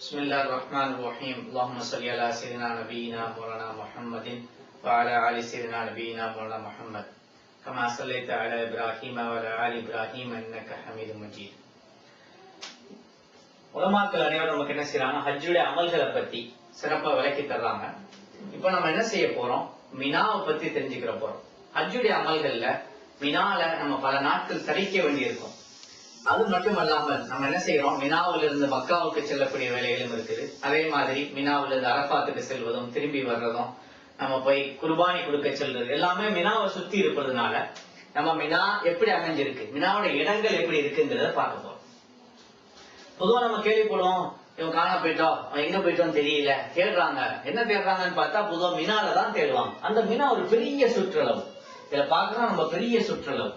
بسم الله الرحمن الرحيم اللهم صل على سيدنا نبينا مولانا محمد وعلى آل سيدنا نبينا مولانا محمد كما صليت على إبراهيم وعلى آل إبراهيم إنك حميد مجيد உலமாக்கள் அனைவரும் நமக்கு என்ன செய்யறாங்க ஹஜ்ஜுடைய அமல்களை பத்தி சிறப்பா விளக்கி தர்றாங்க இப்போ நம்ம என்ன செய்ய போறோம் மினாவை பத்தி தெரிஞ்சுக்கிற போறோம் ஹஜ்ஜுடைய அமல்கள்ல மினால நம்ம பல நாட்கள் தரிக்க வேண்டியிருக்கும் அது மட்டும் அல்லாமல் நம்ம என்ன செய்யறோம் மினாவில் இருந்து மக்காவுக்கு செல்லக்கூடிய வேலைகளும் இருக்குது. அதே மாதிரி மினாவில் இருந்து அரபாத்துக்கு செல்வதும் திரும்பி வர்றதும் நம்ம போய் குர்பானி கொடுக்க செல்றது எல்லாமே மினாவை சுத்தி இருப்பதுனால நம்ம மினா எப்படி அமைஞ்சிருக்கு? மினாவோட இடங்கள் எப்படி இருக்குங்கிறத பார்க்க போறோம். பொதுவா நம்ம கேள்விப்படுவோம் இவன் காணா போயிட்டோம் அவன் எங்க போயிட்டோம் தெரியல. தேடுறாங்க. என்ன தேடுறாங்கன்னு பார்த்தா பொதுவா மினால தான் தேடுவாங்க. அந்த மினா ஒரு பெரிய சுற்றளவு. இதை பாக்குறோம் நம்ம பெரிய சுற்றளவு.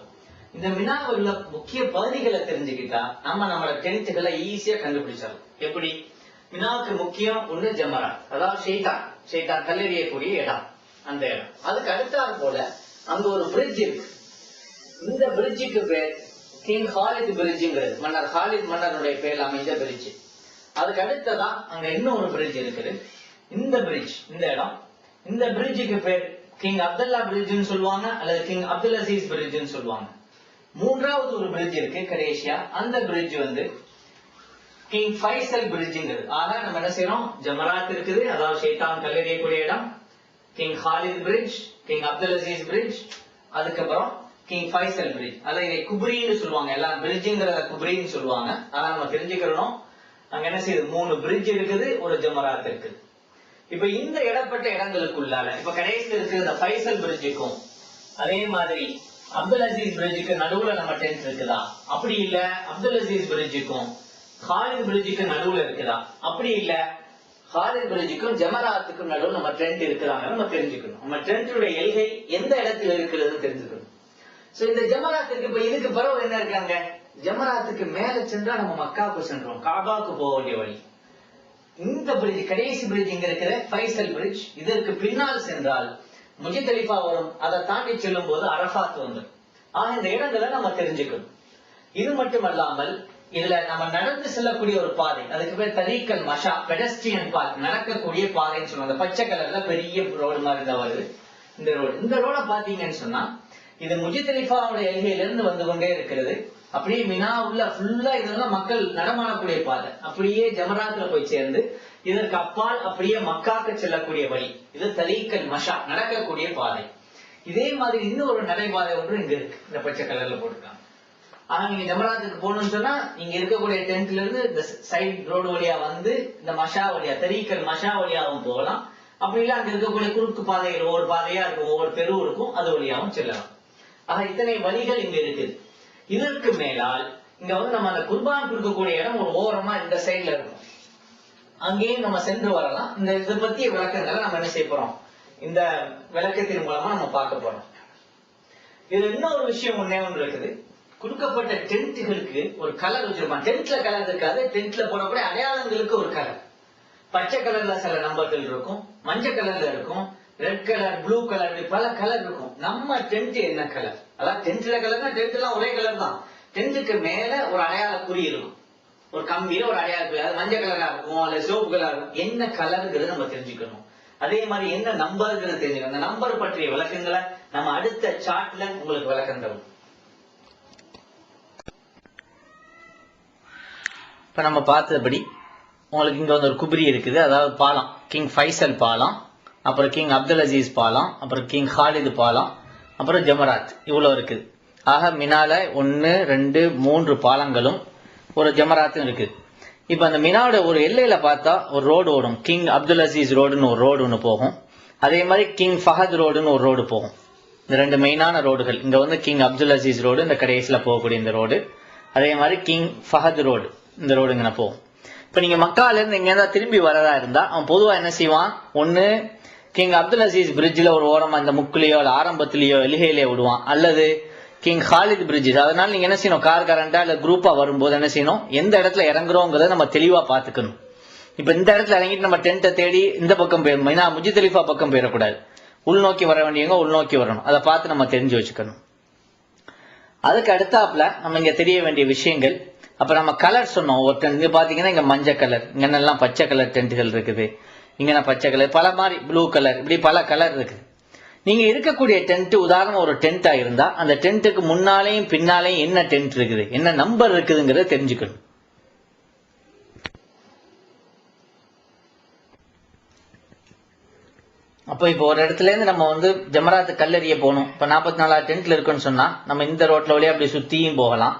இந்த வினாவில் உள்ள முக்கிய பகுதிகளை தெரிஞ்சுக்கிட்டா நம்ம நம்மளோட டென்த்துகளை ஈஸியா கண்டுபிடிச்சிடலாம். எப்படி? வினாவுக்கு முக்கியம் ஒண்ணு ஜமரா. அதாவது ஷெய்தான் ஷெய்தான் கல்லெறியக்கூடிய இடம். அந்த இடம். அதுக்கு அடுத்தாற் போல அங்க ஒரு பிரிட்ஜ் இருக்கு. இந்த பிரிட்ஜுக்கு பேர் கிங் ஹாலித் பிரிட்ஜுங்கிறது மன்னர் ஹாலித் மன்னருடைய பேர் அமைந்த பிரிட்ஜ் அதுக்கு அடுத்ததா அங்க இன்னும் ஒரு பிரிட்ஜ் இருக்குது. இந்த பிரிட்ஜ் இந்த இடம். இந்த பிரிட்ஜுக்கு பேர் கிங் அப்துல்லா பிரிட்ஜ்னு சொல்லுவாங்க அல்லது கிங் அப்துல் அசீஸ் பிரிட்ஜ்னு சொல்லுவாங்க. மூன்றாவது ஒரு பிரிட்ஜ் இருக்கு கடைசியா. அந்த பிரிட்ஜ் வந்து கிங் ஃபைசல் பிரிட்ஜுங்கிறது ஆக நம்ம என்ன செய்யறோம்? ஜமராத் இருக்குது. அதாவது ஷைத்தான் கல்லெறியக்கூடிய இடம். King Khalid bridge king Abdul Aziz bridge அதுக்கப்புறம் கிங் ஃபைசல் பிரிட்ஜ் அதை இதை குப்ரின்னு சொல்லுவாங்க. எல்லாம் பிரிட்ஜுங்கிறத குப்ரின்னு சொல்லுவாங்க. ஆனா நம்ம தெரிஞ்சுக்கிறோம் அங்க என்ன செய்யுது? மூணு பிரிட்ஜ் இருக்குது ஒரு ஜமராத் இருக்குது. இப்ப இந்த இடப்பட்ட இடங்களுக்குள்ளால இப்ப கடைசியில் இருக்கிற இந்த ஃபைசல் பிரிட்ஜுக்கும் அதே மாதிரி அப்துல் அசீஸ் பிரிட்ஜுக்கு நடுவுல நம்ம டென்ட் இருக்குதா? அப்படி இல்ல அப்துல் அசீஸ் பிரிட்ஜுக்கும் ஹாலித் பிரிட்ஜுக்கு நடுவுல இருக்குதா? அப்படி இல்ல ஹாலித் பிரிட்ஜுக்கும் ஜமராத்துக்கும் நடுவுல நம்ம டென்ட் இருக்கிறாங்க நம்ம தெரிஞ்சுக்கணும். நம்ம டென்ட்டுடைய எல்கை எந்த இடத்துல இருக்கிறது தெரிஞ்சுக்கணும். சோ இந்த ஜமராத்துக்கு இப்ப இதுக்கு பிறகு என்ன இருக்காங்க? ஜமராத்துக்கு மேல சென்றா நம்ம மக்காவுக்கு சென்றோம் காபாவுக்கு போக வேண்டிய வழி. இந்த பிரிட்ஜ் கடைசி பிரிட்ஜ் இங்க இருக்கிற ஃபைசல் பிரிட்ஜ் இதற்கு பின்னால் சென்றால் முஜிதலிஃபா வரும். அதை தாண்டி செல்லும் போது அரஃபாத் வந்துடும். ஆக இந்த இடங்களை நம்ம தெரிஞ்சுக்கணும். இது மட்டுமல்லாமல் இதுல நம்ம நடந்து செல்லக்கூடிய ஒரு பாதை அதுக்கு பேர் தரீக்கல் மஷா பெடஸ்ட்ரியன் பார்க் நடக்கக்கூடிய பாதைன்னு சொல்லுவாங்க. அந்த பச்சை கலர்ல பெரிய ரோடு மாதிரி தான் வருது இந்த ரோடு இந்த ரோட பாத்தீங்கன்னு சொன்னா இது முஜிதலிஃபாவுடைய எல்கையில இருந்து வந்து கொண்டே இருக்கிறது. அப்படியே மினா உள்ள ஃபுல்லா இதெல்லாம் மக்கள் நடமாடக்கூடிய பாதை. அப்படியே ஜமராத்துல போய் சேர்ந்து இதற்கு அப்பால் அப்படியே மக்காக்கு செல்லக்கூடிய வழி. இது தலீக்கல் மஷா நடக்கக்கூடிய பாதை. இதே மாதிரி இன்னும் ஒரு நடைபாதை ஒன்று இங்க இருக்கு. இந்த பச்சை கலர்ல போட்டிருக்காங்க. ஆனா நீங்க ஜமராத்துக்கு போகணும்னு சொன்னா நீங்க இருக்கக்கூடிய டென்ட்ல இருந்து இந்த சைட் ரோடு வழியா வந்து இந்த மஷா வழியா தரீக்கல் மஷா வழியாவும் போகலாம். அப்படி இல்ல அங்க இருக்கக்கூடிய குறுக்கு பாதைகள் ஒவ்வொரு பாதையா இருக்கும் ஒவ்வொரு தெரு இருக்கும் அது வழியாவும் செல்லலாம். ஆக இத்தனை வழிகள் இங்க இருக்குது. இதற்கு மேலால் இங்க வந்து நம்ம அந்த குர்பான் கொடுக்கக்கூடிய இடம் ஒரு ஓரமா இந்த சைடுல இருக்கும். அங்கேயும் நம்ம சென்று வரலாம். இந்த இதை பத்திய விளக்கங்களை நம்ம என்ன செய்ய போறோம்? இந்த விளக்கத்தின் மூலமா நம்ம பார்க்க போறோம். இதுல இன்னொரு விஷயம் ஒன்னே ஒன்று இருக்குது. கொடுக்கப்பட்ட டென்ட்டுகளுக்கு ஒரு கலர் வச்சிருப்பான் டென்ட்ல கலர் இருக்காது. டென்ட்ல போடக்கூடிய அடையாளங்களுக்கு ஒரு கலர். பச்சை கலர்ல சில நம்பர்கள் இருக்கும். மஞ்சள் கலர்ல இருக்கும். ரெட் கலர் ப்ளூ கலர் பல கலர் இருக்கும். நம்ம டென்ட் என்ன கலர்? அதாவது டென்ட்ல கலர்னா டென்ட் எல்லாம் ஒரே கலர் தான். டென்ட்டுக்கு மேல ஒரு அடையாள குறி இருக்கும். ஒரு கம்பியில ஒரு அடையாள இருக்கு அது மஞ்சள் கலரா இருக்கும் அல்ல சிவப்பு கலரா இருக்கும். என்ன கலருங்கிறது நம்ம தெரிஞ்சுக்கணும். அதே மாதிரி என்ன நம்பருங்கிறது தெரிஞ்சுக்கணும். அந்த நம்பர் பற்றிய விளக்கங்களை நம்ம அடுத்த சார்ட்ல உங்களுக்கு விளக்கம் தரும். இப்ப நம்ம பார்த்தபடி உங்களுக்கு இங்க வந்து ஒரு குபரி இருக்குது. அதாவது பாலம். கிங் ஃபைசல் பாலம். அப்புறம் கிங் அப்துல் அசீஸ் பாலம். அப்புறம் கிங் ஹாலிது பாலம். அப்புறம் ஜமராத் இவ்வளோ இருக்குது. ஆக மினால ஒன்று ரெண்டு மூன்று பாலங்களும் ஒரு ஜமராத்தும் இருக்குது இப்போ அந்த மினாவோட ஒரு எல்லையில பார்த்தா ஒரு ரோடு ஓடும். கிங் அப்துல் அசீஸ் ரோடுன்னு ஒரு ரோடு ஒன்று போகும். அதே மாதிரி கிங் ஃபஹத் ரோடுன்னு ஒரு ரோடு போகும். இந்த ரெண்டு மெயினான ரோடுகள் இங்க வந்து கிங் அப்துல் அசீஸ் ரோடு இந்த கடைசியில் போகக்கூடிய இந்த ரோடு அதே மாதிரி கிங் ஃபஹத் ரோடு இந்த ரோடு இங்கே போகும். இப்போ நீங்க மக்கால இருந்து இருந்தா திரும்பி வரதா இருந்தா அவன் பொதுவாக என்ன செய்வான்? ஒன்று கிங் அப்துல் அசீஸ் பிரிட்ஜில் ஒரு ஓரமாக இந்த முக்குலயோ இல்லை ஆரம்பத்திலேயோ எலிகையிலேயோ விடுவான். அல்லது கிங் ஹாலித் பிரிட்ஜ் அதனால நீங்க என்ன செய்யணும்? கார் கரண்டா இல்ல குரூப்பா வரும்போது என்ன செய்யணும்? எந்த இடத்துல இறங்குறோங்கிறத நம்ம தெளிவா பாத்துக்கணும் இப்ப இந்த இடத்துல இறங்கிட்டு நம்ம டென்ட்டை தேடி இந்த பக்கம் போயிடும் முஜித் முஜிதலிஃபா பக்கம் போயிடக்கூடாது. உள்நோக்கி வர வேண்டியவங்க உள்நோக்கி வரணும். அதை பார்த்து நம்ம தெரிஞ்சு வச்சுக்கணும். அதுக்கு அடுத்தாப்புல நம்ம இங்க தெரிய வேண்டிய விஷயங்கள். அப்ப நம்ம கலர் சொன்னோம். ஒரு டென்ட் இங்க பாத்தீங்கன்னா இங்க மஞ்சள் கலர் இங்க எல்லாம் பச்சை கலர் டென்ட்டுகள் இருக்குது. இங்க நான் பச்சை கலர் பல மாதிரி ப்ளூ கலர் இப்படி பல கலர் இருக்குது. நீங்க இருக்கக்கூடிய டென்ட் உதாரணம் ஒரு டென்ட்டா இருந்தா அந்த டென்ட்டுக்கு முன்னாலேயும் பின்னாலேயும் என்ன டென்ட் இருக்குது? என்ன நம்பர் இருக்குதுங்கிறத தெரிஞ்சுக்கணும். அப்போ இப்போ ஒரு இடத்துல இருந்து நம்ம வந்து ஜமராத்து கல்லறிய போகணும். இப்போ நாற்பத்தி நாலாவது டென்ட்ல இருக்குன்னு சொன்னா நம்ம இந்த ரோட்ல வழியா அப்படி சுத்தியும் போகலாம்.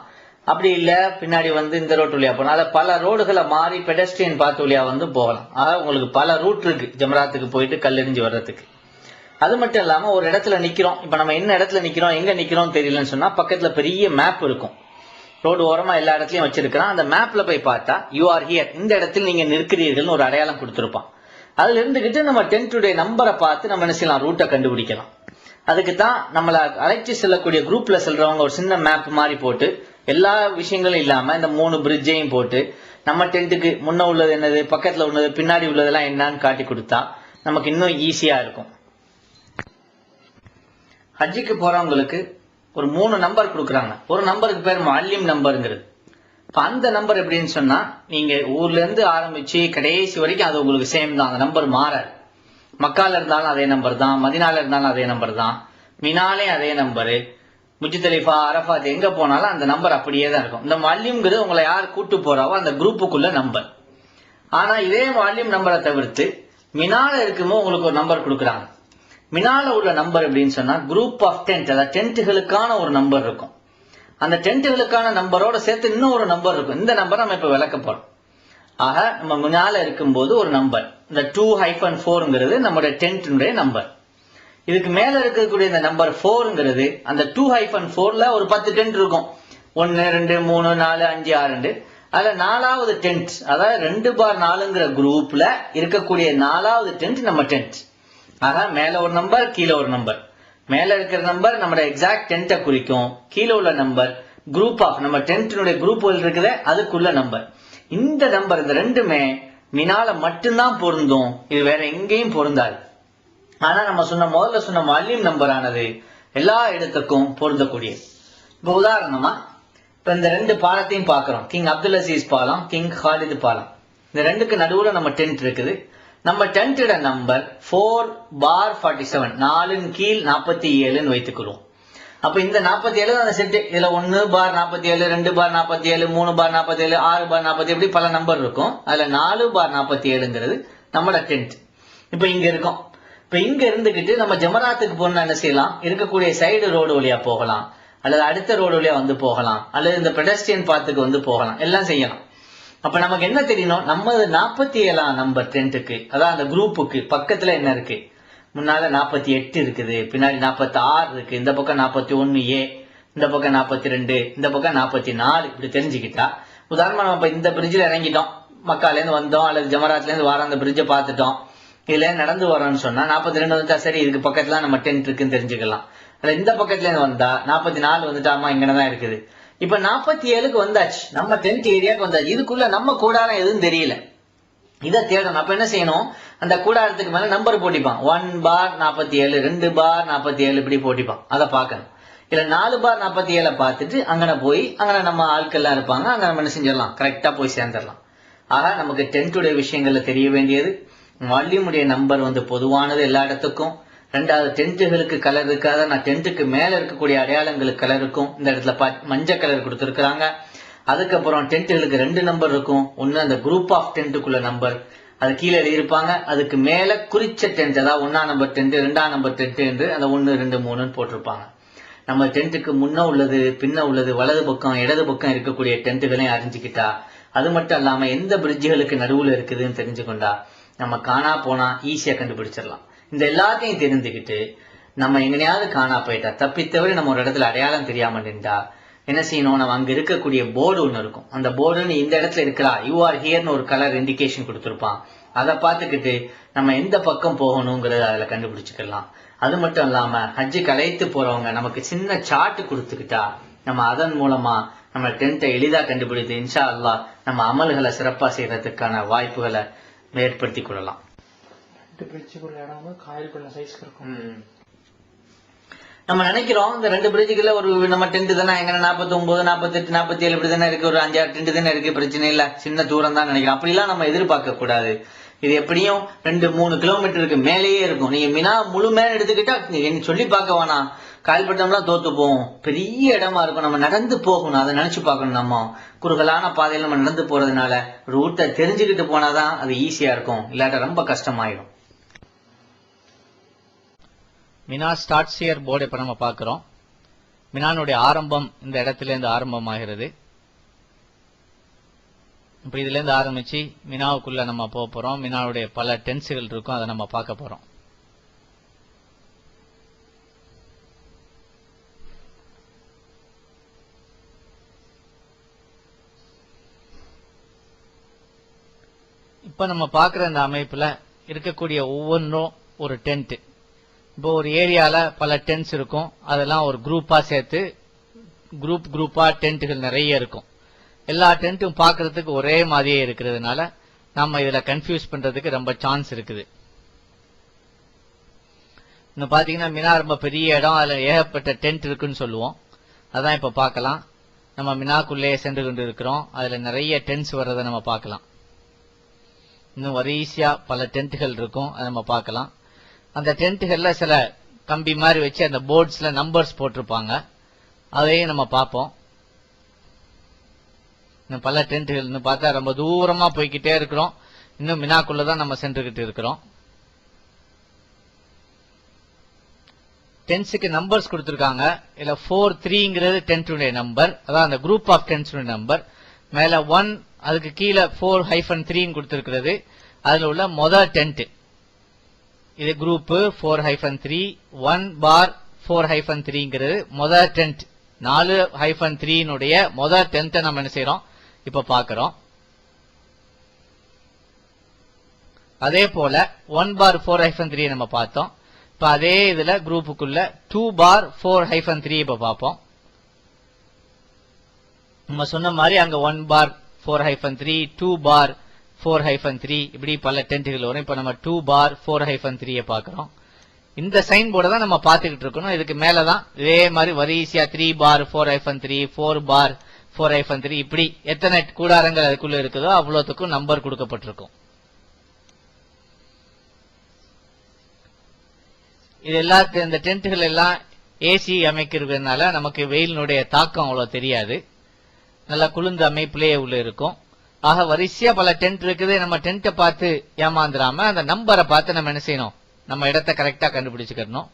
அப்படி இல்ல பின்னாடி வந்து இந்த ரோட் வழியா போகலாம் அதில் பல ரோடுகளை மாறி பெடஸ்ட்ரியன் பாத்து வழியா வந்து போகலாம். அதாவது உங்களுக்கு பல ரூட் இருக்கு ஜமராத்துக்கு போயிட்டு கல்லெறிஞ்சு வர்றதுக்கு. அது மட்டும் இல்லாமல் ஒரு இடத்துல நிற்கிறோம் இப்போ நம்ம என்ன இடத்துல நிற்கிறோம் எங்கே நிற்கிறோம் தெரியலன்னு சொன்னால் பக்கத்தில் பெரிய மேப் இருக்கும். ரோடு ஓரமாக எல்லா இடத்துலையும் வச்சிருக்கிறான். அந்த மேப்பில் போய் பார்த்தா யூ ஆர் ஹியர் இந்த இடத்தில் நீங்கள் நிற்கிறீர்கள்னு ஒரு அடையாளம் கொடுத்துருப்பான். அதில் இருந்துக்கிட்டு நம்ம டென் டுடே நம்பரை பார்த்து நம்ம என்ன செய்யலாம்? ரூட்டை கண்டுபிடிக்கலாம். அதுக்கு தான் நம்மளை அழைச்சி செல்லக்கூடிய குரூப்பில் செல்றவங்க ஒரு சின்ன மேப் மாதிரி போட்டு எல்லா விஷயங்களும் இல்லாமல் இந்த மூணு பிரிட்ஜையும் போட்டு நம்ம டென்ட்டுக்கு முன்னே உள்ளது என்னது பக்கத்தில் உள்ளது பின்னாடி உள்ளதெல்லாம் என்னன்னு காட்டி கொடுத்தா நமக்கு இன்னும் ஈஸியாக இருக்கும். ஹஜ்ஜிக்கு போறவங்களுக்கு ஒரு மூணு நம்பர் கொடுக்குறாங்க. ஒரு நம்பருக்கு பேர் மல்லிம் நம்பருங்கிறது இப்போ அந்த நம்பர் எப்படின்னு சொன்னால் நீங்கள் ஊர்லேருந்து ஆரம்பித்து கடைசி வரைக்கும் அது உங்களுக்கு சேம் தான். அந்த நம்பர் மாறாது. மக்கால இருந்தாலும் அதே நம்பர் தான். மதினால இருந்தாலும் அதே நம்பர் தான். மினாலே அதே நம்பரு முஜித்தலிஃபா அரஃபாத் எங்கே போனாலும் அந்த நம்பர் அப்படியே தான் இருக்கும். இந்த மல்லிம்ங்கிறது உங்களை யார் கூட்டு போகிறாவோ அந்த குரூப்புக்குள்ள நம்பர் ஆனால் இதே வால்யூம் நம்பரை தவிர்த்து மினால இருக்குமோ உங்களுக்கு ஒரு நம்பர் கொடுக்குறாங்க. மினால உள்ள நம்பர் அப்படின்னு சொன்னா குரூப் ஆஃப் டென்ட் அதாவது டென்ட்டுகளுக்கான ஒரு நம்பர் இருக்கும். அந்த டென்ட்டுகளுக்கான நம்பரோட சேர்த்து இன்னும் ஒரு நம்பர் இருக்கும். இந்த நம்பர் நம்ம இப்ப விளக்க போறோம். ஆக நம்ம முன்னால இருக்கும்போது ஒரு நம்பர் இந்த டூ ஹைஃபன் ஃபோருங்கிறது நம்மளுடைய டென்ட்டுடைய நம்பர் இதுக்கு மேல இருக்கக்கூடிய இந்த நம்பர் ஃபோருங்கிறது அந்த டூ ஹைஃபன் ஃபோர்ல ஒரு பத்து டென்ட் இருக்கும். ஒன்னு ரெண்டு மூணு நாலு அஞ்சு ஆறு அதுல நாலாவது டென்ட் அதாவது ரெண்டு பார் நாலுங்கிற குரூப்ல இருக்கக்கூடிய நாலாவது டென்ட் நம்ம டென்ட் ஆக மேல ஒரு நம்பர் கீழே ஒரு நம்பர் மேல இருக்கிற நம்பர் நம்மளோட எக்ஸாக்ட் டென்ட்டை குறிக்கும். கீழே உள்ள நம்பர் குரூப் ஆஃப் நம்ம டென்ட்டினுடைய குரூப்புகள் இருக்குது அதுக்குள்ள நம்பர் இந்த நம்பர் இந்த ரெண்டுமே மினால மட்டும்தான் பொருந்தும். இது வேற எங்கேயும் பொருந்தாது. ஆனா நம்ம சொன்ன முதல்ல சொன்ன வால்யூம் நம்பர் ஆனது எல்லா இடத்துக்கும் பொருந்தக்கூடியது. இப்போ உதாரணமா இப்ப இந்த ரெண்டு பாலத்தையும் பார்க்குறோம். கிங் அப்துல் அசீஸ் பாலம் கிங் ஹாலித் பாலம். இந்த ரெண்டுக்கு நடுவுல நம்ம டென்ட் இருக்குது. நம்ம டென்ட்டோட number four bar forty seven நாலின் கீழ் நாற்பத்தி ஏழுன்னு வைத்துக்கிறோம் அப்போ இந்த நாற்பத்தி ஏழு அந்த செட்டு இதில் ஒன்று பார் நாற்பத்தி ஏழு ரெண்டு பார் நாற்பத்தி ஏழு மூணு பார் நாற்பத்தி ஏழு ஆறு பார் நாற்பத்தி எப்படி பல நம்பர் இருக்கும். அதில் நாலு பார் நாற்பத்தி ஏழுங்கிறது நம்மளோட டென்ட் இப்போ இங்கே இருக்கோம். இப்போ இங்கே இருந்துக்கிட்டு நம்ம ஜமராத்துக்கு போனா என்ன செய்யலாம்? இருக்கக்கூடிய சைடு ரோடு வழியா போகலாம். அல்லது அடுத்த ரோடு வழியா வந்து போகலாம். அல்லது இந்த பெடஸ்டியன் பாத்துக்கு வந்து போகலாம். எல்லாம் செய்யலாம். அப்ப நமக்கு என்ன தெரியணும்? நம்ம நாற்பத்தி ஏழாம் நம்பர் டென்ட்டுக்கு அதான் அந்த குரூப்புக்கு பக்கத்துல என்ன இருக்கு? முன்னால நாற்பத்தி எட்டு இருக்குது பின்னாடி நாற்பத்தி ஆறு இருக்கு இந்த பக்கம் நாற்பத்தி ஒன்னு ஏ இந்த பக்கம் நாற்பத்தி ரெண்டு இந்த பக்கம் நாற்பத்தி நாலு இப்படி தெரிஞ்சுக்கிட்டா உதாரணமா நம்ம இப்போ இந்த பிரிட்ஜில் இறங்கிட்டோம். மக்காலேருந்து வந்தோம் அல்லது ஜமராத்லேருந்து வர அந்த பிரிட்ஜை பார்த்துட்டோம். இதுல நடந்து வரோம்னு சொன்னா நாற்பத்தி ரெண்டு வந்துட்டா சரி இதுக்கு பக்கத்துல நம்ம டென்ட் இருக்குன்னு தெரிஞ்சுக்கலாம். அதில் இந்த பக்கத்துலேருந்து வந்தா நாற்பத்தி நாலு வந்துட்டாமா இங்கே தான் இருக்குது. இப்ப நாற்பத்தி ஏழுக்கு வந்தாச்சு. நம்ம டென்த் ஏரியாவுக்கு வந்தாச்சு. இதுக்குள்ள நம்ம கூடாரம் எதுவும் தெரியல. இதை தேடணும். அப்ப என்ன செய்யணும்? அந்த கூடாரத்துக்கு மேல நம்பர் போட்டிப்பான். ஒன் பார் நாற்பத்தி ஏழு ரெண்டு பார் நாற்பத்தி ஏழு இப்படி போட்டிப்பான். அதை பார்க்கணும். இல்ல நாலு பார் நாற்பத்தி ஏழை பார்த்துட்டு அங்கன போய் அங்கன நம்ம ஆட்கள்லாம் இருப்பாங்க. அங்க நம்ம என்ன செஞ்சிடலாம்? கரெக்டா போய் சேர்ந்துடலாம். ஆக நமக்கு டென்த்துடைய விஷயங்கள்ல தெரிய வேண்டியது வால்யூமுடைய நம்பர் வந்து பொதுவானது எல்லா இடத்துக்கும். ரெண்டாவது டென்ட்டுகளுக்கு கலர் இருக்காத. நான் டென்ட்டுக்கு மேலே இருக்கக்கூடிய அடையாளங்களுக்கு கலர் இருக்கும். இந்த இடத்துல பா மஞ்சள் கலர் கொடுத்துருக்குறாங்க. அதுக்கப்புறம் டென்ட்டுகளுக்கு ரெண்டு நம்பர் இருக்கும். ஒன்று அந்த குரூப் ஆஃப் டென்ட்டுக்குள்ள நம்பர் அது கீழே எழுதியிருப்பாங்க. அதுக்கு மேலே குறிச்ச டென்ட் அதாவது ஒன்றாம் நம்பர் டென்ட் ரெண்டாம் நம்பர் டென்ட் என்று அந்த ஒன்று ரெண்டு மூணுன்னு போட்டிருப்பாங்க. நம்ம டென்ட்டுக்கு முன்ன உள்ளது பின்ன உள்ளது வலது பக்கம் இடது பக்கம் இருக்கக்கூடிய டென்ட்டுகளையும் அறிஞ்சிக்கிட்டா அது மட்டும் இல்லாமல் எந்த பிரிட்ஜுகளுக்கு நடுவில் இருக்குதுன்னு தெரிஞ்சுக்கொண்டா நம்ம காணா போனால் ஈஸியாக கண்டுபிடிச்சிடலாம். இந்த எல்லாத்தையும் தெரிந்துக்கிட்டு நம்ம எங்கனையாவது காணா போயிட்டா தப்பித்தவரை நம்ம ஒரு இடத்துல அடையாளம் தெரியாம நின்றா என்ன செய்யணும்? நம்ம அங்க இருக்கக்கூடிய போர்டு ஒன்று இருக்கும். அந்த போர்டு இந்த இடத்துல இருக்கிறா யூ ஆர் ஹியர்னு ஒரு கலர் இண்டிகேஷன் கொடுத்துருப்பான். அதை பார்த்துக்கிட்டு நம்ம எந்த பக்கம் போகணுங்கிறத அதில் கண்டுபிடிச்சிக்கலாம். அது மட்டும் இல்லாம ஹஜ்ஜு கலைத்து போறவங்க நமக்கு சின்ன சார்ட் கொடுத்துக்கிட்டா நம்ம அதன் மூலமா நம்ம டென்த்தை எளிதாக கண்டுபிடித்து இன்ஷா அல்லாஹ் நம்ம அமல்களை சிறப்பாக செய்யறதுக்கான வாய்ப்புகளை ஏற்படுத்தி கொள்ளலாம். ரெண்டு பிரிட்ஜுக்குள்ள இடம் வந்து காயில் பண்ண சைஸ்க்கு இருக்கும். நம்ம நினைக்கிறோம் இந்த ரெண்டு பிரிட்ஜுக்குள்ள ஒரு நம்ம டென்ட் தானே? எங்க நாற்பத்தி ஒன்பது நாற்பத்தெட்டு நாற்பத்தி ஏழு இப்படி தானே இருக்கு? ஒரு அஞ்சாறு டென்ட் தானே இருக்கு? பிரச்சனை இல்ல. சின்ன தூரம் தான் நினைக்கிறோம். அப்படிலாம் நம்ம எதிர்பார்க்க கூடாது. இது எப்படியும் ரெண்டு மூணு கிலோமீட்டருக்கு மேலேயே இருக்கும். நீங்க மினா முழுமே எடுத்துக்கிட்டா என்ன சொல்லி பார்க்க வேணாம். கால்பட்டம்லாம் தோத்து போவோம் பெரிய இடமா இருக்கும். நம்ம நடந்து போகணும். அதை நினைச்சு பார்க்கணும் நம்ம. குறுகலான பாதையில் நம்ம நடந்து போறதுனால ரூட்டை தெரிஞ்சுக்கிட்டு போனாதான் அது ஈஸியா இருக்கும். இல்லாட்ட ரொம்ப கஷ்டமாயிடும். மினா ஸ்டார்ட்ஸ் ஹியர் போர்டு இப்போ நம்ம பார்க்குறோம். மினானுடைய ஆரம்பம் இந்த இடத்துல இருந்து ஆரம்பமாகிறது. இப்போ இதுலேருந்து ஆரம்பித்து ஆரம்பிச்சு நம்ம போக போகிறோம் மினாவுடைய பல டென்ஸுகள் இருக்கும் அதை நம்ம பார்க்க போகிறோம் இப்போ நம்ம பார்க்குற இந்த அமைப்பில் இருக்கக்கூடிய ஒவ்வொன்றும் ஒரு டென்ட் இப்போ ஒரு ஏரியால பல டென்ட்ஸ் இருக்கும். அதெல்லாம் ஒரு குரூப்பா சேர்த்து குரூப் குரூப்பா டென்ட்டுகள் நிறைய இருக்கும். எல்லா டென்ட்டும் பார்க்கறதுக்கு ஒரே மாதிரியே இருக்கிறதுனால நம்ம இதுல கன்ஃபியூஸ் பண்றதுக்கு ரொம்ப சான்ஸ் இருக்குது. இன்னும் பாத்தீங்கன்னா மினா ரொம்ப பெரிய இடம். அதுல ஏகப்பட்ட டென்ட் இருக்குன்னு சொல்லுவோம். அதான் இப்ப பார்க்கலாம். நம்ம மினாக்குள்ளேயே சென்று கொண்டு இருக்கிறோம் அதுல நிறைய டென்ட்ஸ் வர்றதை நம்ம பார்க்கலாம். இன்னும் வரிசையா பல டென்ட்டுகள் இருக்கும். அதை நம்ம பார்க்கலாம். அந்த டென்ட்டுகள்ல சில கம்பி மாதிரி வச்சு அந்த போர்ட்ஸ்ல நம்பர்ஸ் போட்டிருப்பாங்க. அதையும் நம்ம பார்ப்போம். இன்னும் பல டென்ட்டுகள் இன்னும் பார்த்தா ரொம்ப தூரமா போய்கிட்டே இருக்கிறோம். இன்னும் மினாக்குள்ள தான் நம்ம சென்றுகிட்டு இருக்கிறோம். டென்ஸுக்கு நம்பர்ஸ் கொடுத்துருக்காங்க. இல்லை ஃபோர் த்ரீங்கிறது டென்ட்டுடைய நம்பர். அதான் அந்த குரூப் ஆஃப் டென்ஸுடைய நம்பர். மேல ஒன் அதுக்கு கீழே ஃபோர் ஹைஃபன் த்ரீன்னு கொடுத்துருக்கிறது. அதுல உள்ள மொதல் டென்ட் இது group four hyphen three one bar four hyphen த்ரீங்கிறது மொதல் டென்ட் நாலு ஹைஃபன் த்ரீனுடைய மொதல் டென்த்தை நம்ம என்ன செய்யறோம் இப்ப பாக்குறோம். அதே போல one bar four hyphen three நம்ம பார்த்தோம். இப்ப அதே இதுல குரூப்புக்குள்ள two bar four hyphen three இப்ப பார்ப்போம் நம்ம சொன்ன மாதிரி அங்க one bar four hyphen three two bar four hyphen three இப்படி பல டென்ட்டுகள் வரும். இப்போ நம்ம டூ பார் ஃபோர் ஹைஃபன் த்ரீயை பார்க்குறோம். இந்த சைன் போர்டை தான் நம்ம பார்த்துக்கிட்டு இருக்கணும். இதுக்கு மேலதான் இதே மாதிரி வரிசையா three bar four hyphen three four bar four hyphen three இப்படி எத்தனை கூடாரங்கள் அதுக்குள்ளே இருக்குதோ அவ்வளோத்துக்கும் நம்பர் கொடுக்கப்பட்டிருக்கும். இது எல்லாத்து இந்த டென்ட்டுகள் எல்லாம் ஏசி அமைக்கிறதுனால நமக்கு வெயிலினுடைய தாக்கம் அவ்வளோ தெரியாது. நல்லா குளிர்ந்த அமைப்பிலேயே உள்ள இருக்கும். ஆக வரிசையா பல டென்ட் இருக்குது. நம்ம டென்ட்டை பார்த்து ஏமாந்துடாம அந்த நம்பரை பார்த்து நம்ம என்ன செய்யணும்? நம்ம இடத்த கரெக்டா கண்டுபிடிச்சுக்கணும்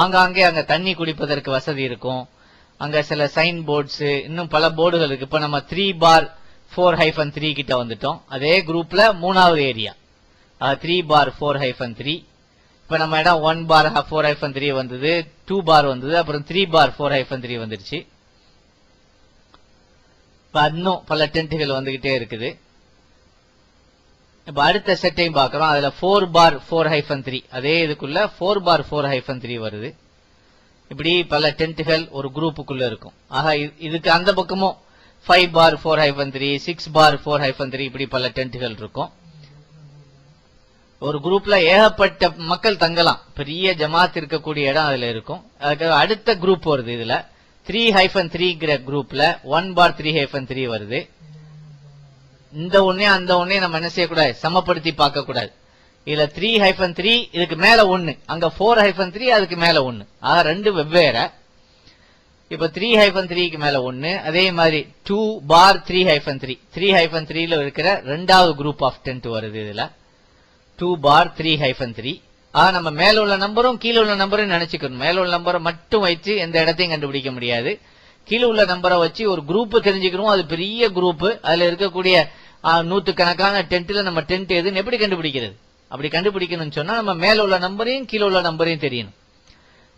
ஆங்காங்கே அங்க தண்ணி குடிப்பதற்கு வசதி இருக்கும். அங்க சில சைன் போர்ட்ஸ் இன்னும் பல போர்டுகள் இருக்கு. இப்ப நம்ம three bar four hyphen three கிட்ட வந்துட்டோம். அதே குரூப்ல மூணாவது area three bar four hyphen three இப்ப நம்ம இடம் one bar four hyphen three வந்தது. டூ பார் வந்தது. அப்புறம் three bar four hyphen three வந்துருச்சு. இப்போ இன்னும் பல டென்ட்டுகள் வந்துகிட்டே இருக்குது. இப்ப அடுத்த செட்டையும் பார்க்குறோம். அதுல four bar four hyphen three அதே இதுக்குள்ள four bar four hyphen three வருது. இப்படி பல டென்ட்டுகள் ஒரு குரூப்புக்குள்ள இருக்கும். ஆக இதுக்கு அந்த பக்கமும் five bar four hyphen three six bar four hyphen three இப்படி பல டென்ட்டுகள் இருக்கும். ஒரு குரூப்ல ஏகப்பட்ட மக்கள் தங்கலாம். பெரிய ஜமாத் இருக்கக்கூடிய இடம் அதுல இருக்கும். அதுக்கு அடுத்த குரூப் வருது இதுல. த்ரீ ஹைஃபன் த்ரீங்கிற குரூப்ல one bar three hyphen three வருது. இந்த ஒன்னே அந்த ஒன்னே நம்ம என்ன செய்யக்கூடாது? சமப்படுத்தி பார்க்க கூடாது இதுல த்ரீ ஹைஃபன் த்ரீ இதுக்கு மேல ஒன்னு அங்க ஃபோர் ஹைஃபன் த்ரீ அதுக்கு மேல ஒன்னு ஆக ரெண்டு வெவ்வேற. இப்ப த்ரீ ஹைஃபன் த்ரீக்கு மேல ஒன்னு அதே மாதிரி two bar three hyphen three three hyphen த்ரீல இருக்கிற ரெண்டாவது குரூப் ஆஃப் டென்ட் வருது இதுல. Two bar three hyphen three ஆக நம்ம மேல உள்ள நம்பரும் கீழே உள்ள நம்பரும் நினைச்சுக்கணும். மேல உள்ள நம்பரை மட்டும் வச்சு எந்த இடத்தையும் கண்டுபிடிக்க முடியாது. கீழே உள்ள நம்பரை வச்சு ஒரு குரூப் தெரிஞ்சுக்கணும். அது பெரிய குரூப் அதுல இருக்கக்கூடிய நூத்து கணக்கான டென்ட்ல நம்ம டென்ட் எதுன்னு எப்படி கண்டுபிடிக்கிறது? அப்படி கண்டுபிடிக்கணும்னு சொன்னா நம்ம மேல உள்ள நம்பரையும் கீழே உள்ள நம்பரையும் தெரியணும்.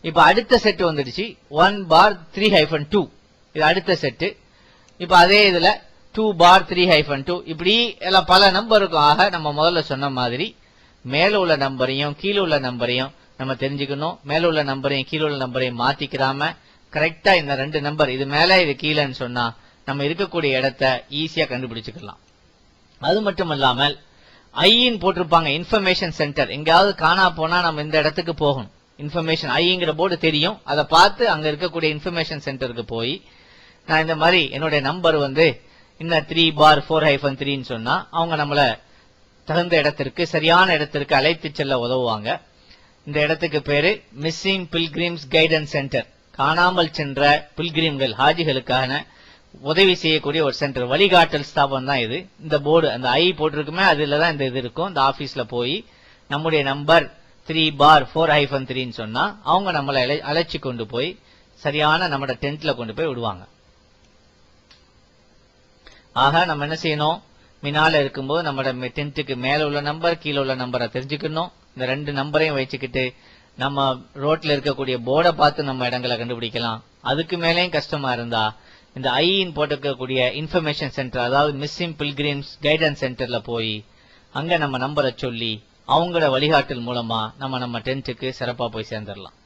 இப்ப அடுத்த செட் வந்துடுச்சு. One bar three hyphen two இது அடுத்த செட்டு இப்ப அதே இதுல two bar three hyphen two இப்படி எல்லாம் பல நம்பர் இருக்கும் ஆக நம்ம முதல்ல சொன்ன மாதிரி மேல உள்ள நம்பரையும் கீழே உள்ள நம்பரையும் நம்ம தெரிஞ்சுக்கணும். மேல உள்ள நம்பரையும் கீழே உள்ள நம்பரையும் மாத்திக்கிறாம கரெக்டா இந்த ரெண்டு நம்பர் இது மேல இது கீழேன்னு சொன்னா நம்ம இருக்கக்கூடிய இடத்த ஈஸியா கண்டுபிடிச்சுக்கலாம். அது மட்டும் இல்லாமல் ஐன்னு போட்டிருப்பாங்க இன்ஃபர்மேஷன் சென்டர் எங்கேயாவது காணா போனா நம்ம இந்த இடத்துக்கு போகணும். இன்ஃபர்மேஷன் ஐங்கிற போர்டு தெரியும். அதை பார்த்து அங்க இருக்கக்கூடிய இன்ஃபர்மேஷன் சென்டருக்கு போய் நான் இந்த மாதிரி என்னுடைய நம்பர் வந்து இன்னும் த்ரீ பார் ஃபோர் ஹைஃபன் த்ரீன்னு சொன்னா அவங்க நம்மள தகுந்த இடத்திற்கு சரியான இடத்திற்கு அழைத்து செல்ல உதவுவாங்க. இந்த இடத்துக்கு பேரு மிஸ்ஸிங் பில்கிரிம்ஸ் கைடன்ஸ் சென்டர் காணாமல் சென்ற பில்கிரிம்கள் ஹாஜிகளுக்கான உதவி செய்யக்கூடிய ஒரு சென்டர் வழிகாட்டல் ஸ்தாபனம் தான் இது. இந்த போர்டு அந்த ஐ போட்டிருக்குமே அதுல தான் இந்த இது இருக்கும். இந்த ஆபீஸ்ல போய் நம்முடைய number three bar four hyphen த்ரீன்னு சொன்னா அவங்க நம்மளை அழை- கொண்டு போய் சரியான நம்மளோட டென்ட்ல கொண்டு போய் விடுவாங்க. ஆக நம்ம என்ன செய்யணும்? மினால இருக்கும்போது நம்மளோட டென்ட்டுக்கு மேல உள்ள நம்பர் கீழே உள்ள நம்பரை தெரிஞ்சுக்கணும். இந்த ரெண்டு நம்பரையும் வச்சுக்கிட்டு நம்ம ரோட்ல இருக்கக்கூடிய போர்டை பார்த்து நம்ம இடங்களை கண்டுபிடிக்கலாம். அதுக்கு மேலேயும் கஷ்டமா இருந்தா இந்த ஐஇன் போட்டிருக்கக்கூடிய இன்ஃபர்மேஷன் சென்டர் அதாவது மிஸ்ஸிங் பில்கிரிம்ஸ் கைடன்ஸ் சென்டர்ல போய் அங்க நம்ம நம்பரை சொல்லி அவங்களோட வழிகாட்டல் மூலமா நம்ம நம்ம டென்ட்டுக்கு சிறப்பா போய் சேர்ந்துடலாம்.